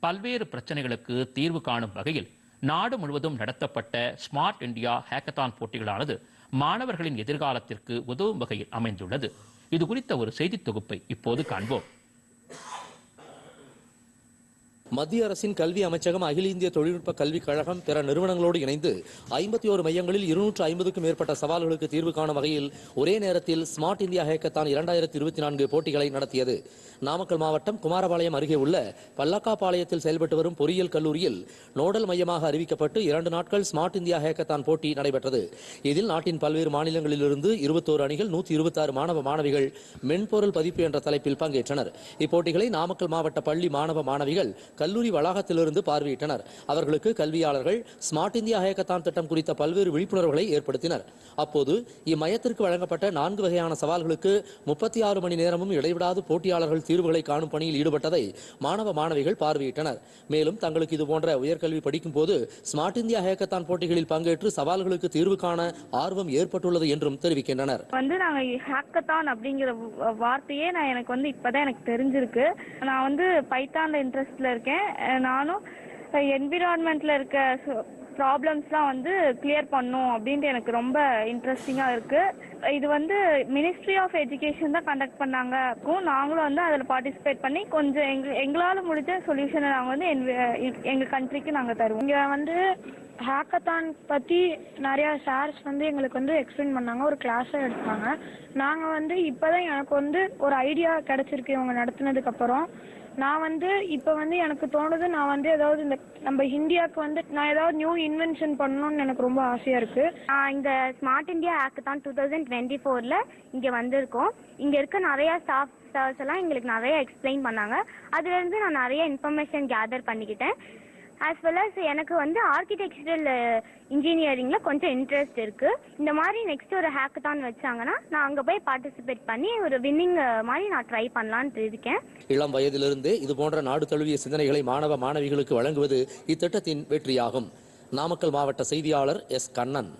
பல்வேறு பிரச்சனைகளுக்கு தீர்வு காணும் வகையில் நாடு முழுவதும் நடத்தப்பட்ட ஸ்மார்ட் இந்தியா ஹேக்கத்தான் போட்டிகளானது மாணவர்களின் எதிர்காலத்திற்கு உதவும் வகையில் அமைந்துள்ளது. இது குறித்த ஒரு செய்தி தொகுப்பை இப்போது காண்போம். மத்திய அரசின் கல்வி அமைச்சகம் அகில இந்திய தொழில்நுட்ப கல்விக் கழகம் பிற நிறுவனங்களோடு இணைந்து ஐம்பத்தி ஒரு மையங்களில் இருநூற்று ஐம்பதுக்கும் மேற்பட்ட சவால்களுக்கு தீர்வு காணும் வகையில் ஒரே நேரத்தில் ஸ்மார்ட் இந்தியா ஹேக்கத்தான் இரண்டாயிரத்தி இருபத்தி நான்கு போட்டிகளை நடத்தியது. நாமக்கல் மாவட்டம் குமாரபாளையம் அருகே உள்ள பல்லக்காபாளையத்தில் செயல்பட்டு வரும் பொறியியல் கல்லூரியில் நோடல் மையமாக அறிவிக்கப்பட்டு இரண்டு நாட்கள் ஸ்மார்ட் இந்தியா ஹேக்கத்தான் போட்டி நடைபெற்றது. இதில் நாட்டின் பல்வேறு மாநிலங்களிலிருந்து இருபத்தோரு அணிகள் நூற்றி இருபத்தாறு மாணவ மாணவிகள் மென்பொருள் பதிப்பு என்ற தலைப்பில் பங்கேற்றனர். இப்போட்டிகளை நாமக்கல் மாவட்ட பள்ளி மாணவ மாணவிகள் கல்லூரி வளாகத்திலிருந்து பார்வையிட்டனர். அவர்களுக்கு கல்வியாளர்கள் ஸ்மார்ட் இந்தியா ஹேக்கத்தான் திட்டம் குறித்த பல்வேறு விழிப்புணர்வுகளை ஏற்படுத்தினர். அப்போது இம்மையத்திற்கு வழங்கப்பட்ட நான்கு வகையான சவால்களுக்கு முப்பத்தி ஆறு மணி நேரமும் இடைவிடாது போட்டியாளர்கள் தீர்வுகளை காணும் பணியில் ஈடுபட்டதை மாணவ மாணவிகள் பார்வையிட்டனர். மேலும் தங்களுக்கு இதுபோன்ற உயர்கல்வி படிக்கும் போது ஸ்மார்ட் இந்தியா ஹேக்கத்தான் போட்டிகளில் பங்கேற்று சவால்களுக்கு தீர்வு காண ஆர்வம் ஏற்பட்டுள்ளது என்றும் தெரிவிக்கின்றனர். வந்து நாங்க ஹேக்கத்தான் அப்படிங்கிற வார்த்தையே நான் எனக்கு வந்து இப்பதான் எனக்கு தெரிஞ்சிருக்கு. நான் வந்து பைத்தான்ல இன்ட்ரெஸ்ட்ல இருக்கேன். இருக்கேன். நானும் என்விரான்மெண்ட்ல இருக்க ப்ராப்ளம்ஸ்லாம் வந்து கிளியர் பண்ணும் அப்படின்ட்டு எனக்கு ரொம்ப இன்ட்ரெஸ்டிங்காக இருக்கு. இது வந்து மினிஸ்ட்ரி ஆஃப் எஜுகேஷன் தான் கண்டக்ட் பண்ணாங்க அப்போ நாங்களும் வந்து அதில் பார்ட்டிசிபேட் பண்ணி கொஞ்சம் எங்க எங்களால் முடிஞ்ச சொல்யூஷனை நாங்கள் வந்து எங்கள் கண்ட்ரிக்கு நாங்கள் தருவோம். இங்கே வந்து ஹேக்கத்தான் பற்றி நிறையா சார்ஸ் வந்து எங்களுக்கு வந்து எக்ஸ்பிளைன் பண்ணாங்க. ஒரு கிளாஸை எடுத்தாங்க. நாங்கள் வந்து இப்போ தான் எனக்கு வந்து ஒரு ஐடியா கிடச்சிருக்கு இவங்க நடத்தினதுக்கப்புறம் நான் வந்து இப்போ வந்து எனக்கு தோணுது நான் வந்து ஏதாவது இந்த நம்ம இந்தியாவுக்கு வந்து நான் ஏதாவது நியூ இன்வென்ஷன் பண்ணணும்னு எனக்கு ரொம்ப ஆசையாக இருக்குது இந்த ஸ்மார்ட் இந்தியா ஆக்ட் தான் டூ தௌசண்ட் டுவெண்ட்டி ஃபோரில் இங்கே வந்திருக்கோம். இங்கே இருக்க நிறையா ஸ்டாஃப் ஸ்டாஃப்ஸ் எல்லாம் எங்களுக்கு நிறைய எக்ஸ்பிளைன் பண்ணாங்க. அதுலேருந்து நான் நிறைய இன்ஃபர்மேஷன் கேதர் பண்ணிக்கிட்டேன். ஆஸ் வெல் அஸ் எனக்கு வந்து ஆர்கிடெக்சரல் இன்ஜினியரிங்கில் கொஞ்சம் இன்ட்ரெஸ்ட் இருக்குது இந்த மாதிரி நெக்ஸ்ட் ஒரு ஹேக்கத்தான் வச்சாங்கன்னா நான் அங்கே போய் பார்ட்டிசிபேட் பண்ணி ஒரு வின்னிங் மாதிரி நான் ட்ரை பண்ணலான்ட்டு இருக்கேன். இளம் இது போன்ற நாடு தழுவிய சிந்தனைகளை மாணவ மாணவிகளுக்கு வழங்குவது இத்திட்டத்தின் வெற்றியாகும். நாமக்கல் மாவட்ட செய்தியாளர் எஸ் கண்ணன்.